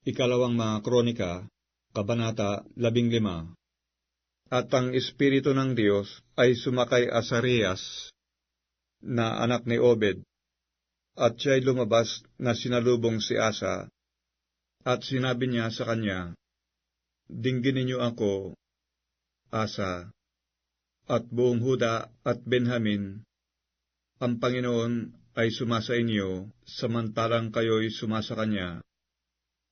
Ikalawang mga kronika, Kabanata 15 At ang Espiritu ng Diyos ay sumakay Asarias, na anak ni Obed, at siya'y lumabas na sinalubong si Asa, at sinabi niya sa kanya, Dinggin ninyo ako, Asa, at buong Huda at Benjamin, ang Panginoon ay sumasa inyo, samantalang kayo'y sumasa Kanya.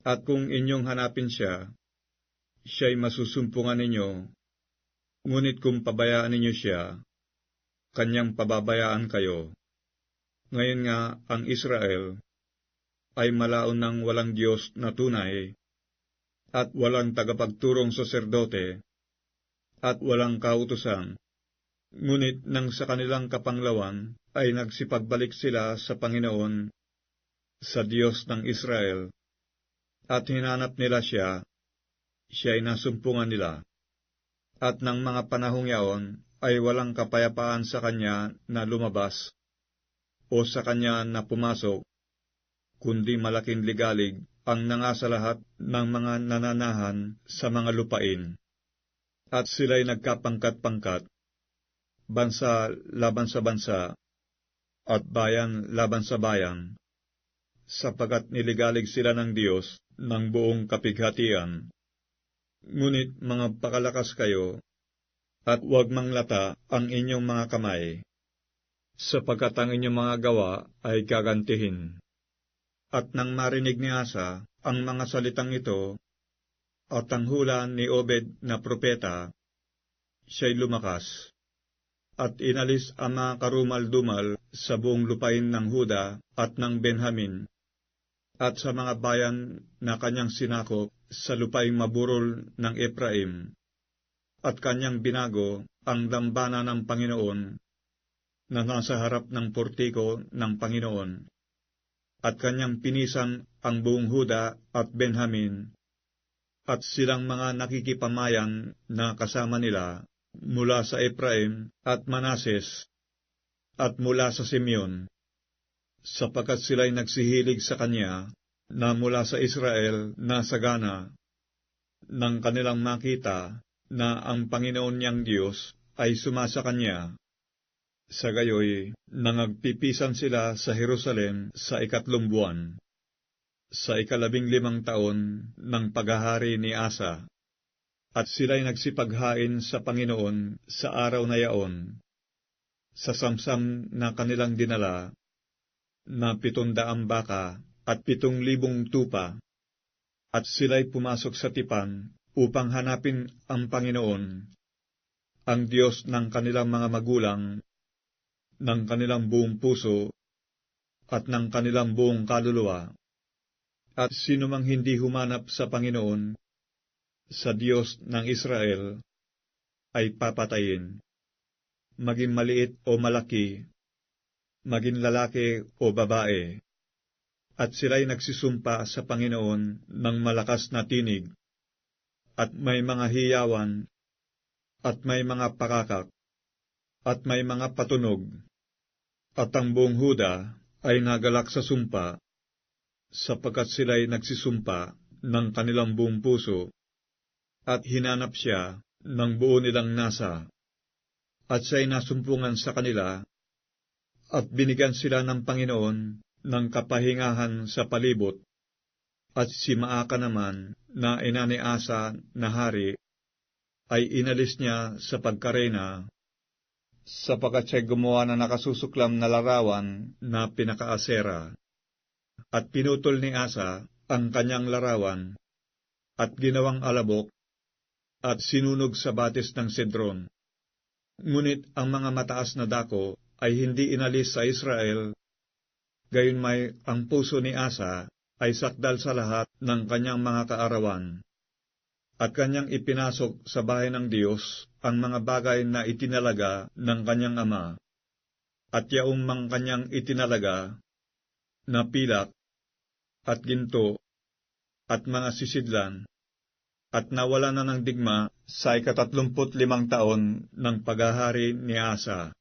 At kung inyong hanapin siya, siya'y masusumpungan ninyo, ngunit kung pabayaan ninyo siya, kanyang pababayaan kayo. Ngayon nga, ang Israel ay malaon ng walang Diyos na tunay, at walang tagapagturong saserdote, at walang kautusan. Ngunit nang sa kanilang kapanglawan ay nagsipagbalik sila sa Panginoon, sa Diyos ng Israel, at hinanap nila siya, siya ay nasumpungan nila. At ng mga panahong yaon ay walang kapayapaan sa kanya na lumabas, o sa kanya na pumasok, kundi malaking ligalig ang nangasa lahat ng mga nananahan sa mga lupain. At sila'y nagkapangkat-pangkat, bansa laban sa bansa, at bayan laban sa bayan, sapagat niligalig sila ng Diyos ng buong kapighatian. Ngunit mga pakalakas kayo, at huwag manglata ang inyong mga kamay, sapagkat ang inyong mga gawa ay gagantihin. At nang marinig ni Asa ang mga salitang ito, at ang hula ni Obed na propeta, siya'y lumakas at inalis ang mga karumal-dumal sa buong lupain ng Huda at ng Benjamin, at sa mga bayan na kanyang sinakop sa lupaing maburol ng Ephraim, at kanyang binago ang dambana ng Panginoon na nasa harap ng portiko ng Panginoon, at kanyang pinisan ang buong Huda at Benjamin, at silang mga nakikipamayan na kasama nila mula sa Ephraim at Manases, at mula sa Simeon, sapagkat sila'y nagsihilig sa kanya na mula sa Israel na sagana, nang kanilang makita na ang Panginoon niyang Diyos ay sumasa kanya. Sa gayoy, nangagpipisan sila sa Jerusalem sa ikatlong buwan, sa ikalabing limang taon ng paghahari ni Asa at sila'y nagsipaghain sa Panginoon sa araw na yaon, sa samsam na kanilang dinala, na pitundaang baka at pitong libong tupa, at sila'y pumasok sa tipan upang hanapin ang Panginoon, ang Diyos ng kanilang mga magulang, ng kanilang buong puso, at ng kanilang buong kaluluwa. At sino mang hindi humanap sa Panginoon sa Diyos ng Israel ay papatayin, maging maliit o malaki, maging lalaki o babae, at sila'y nagsisumpa sa Panginoon ng malakas na tinig, at may mga hiyawan, at may mga pakakak, at may mga patunog, at ang buong Huda ay nagalak sa sumpa, sapagkat sila'y nagsisumpa ng kanilang buong puso at hinanap siya ng buo nilang nasa, at siya'y nasumpungan sa kanila, at binigyan sila ng Panginoon ng kapahingahan sa palibot, at si Maaka naman na ina ni Asa na hari, ay inalis niya sa pagkarena, sapagkat siya'y gumawa na nakasusuklam na larawan na pinakaasera, at pinutol ni Asa ang kanyang larawan, at ginawang alabok at sinunog sa batis ng Sedron. Ngunit ang mga mataas na dako ay hindi inalis sa Israel, gayon may ang puso ni Asa ay sakdal sa lahat ng kanyang mga kaarawan, at kanyang ipinasok sa bahay ng Diyos ang mga bagay na itinalaga ng kanyang ama, at yaong mang kanyang itinalaga na pilak at ginto at mga sisidlan at nawala na ng digma sa ikatatlumput limang taon ng paghahari ni Asa.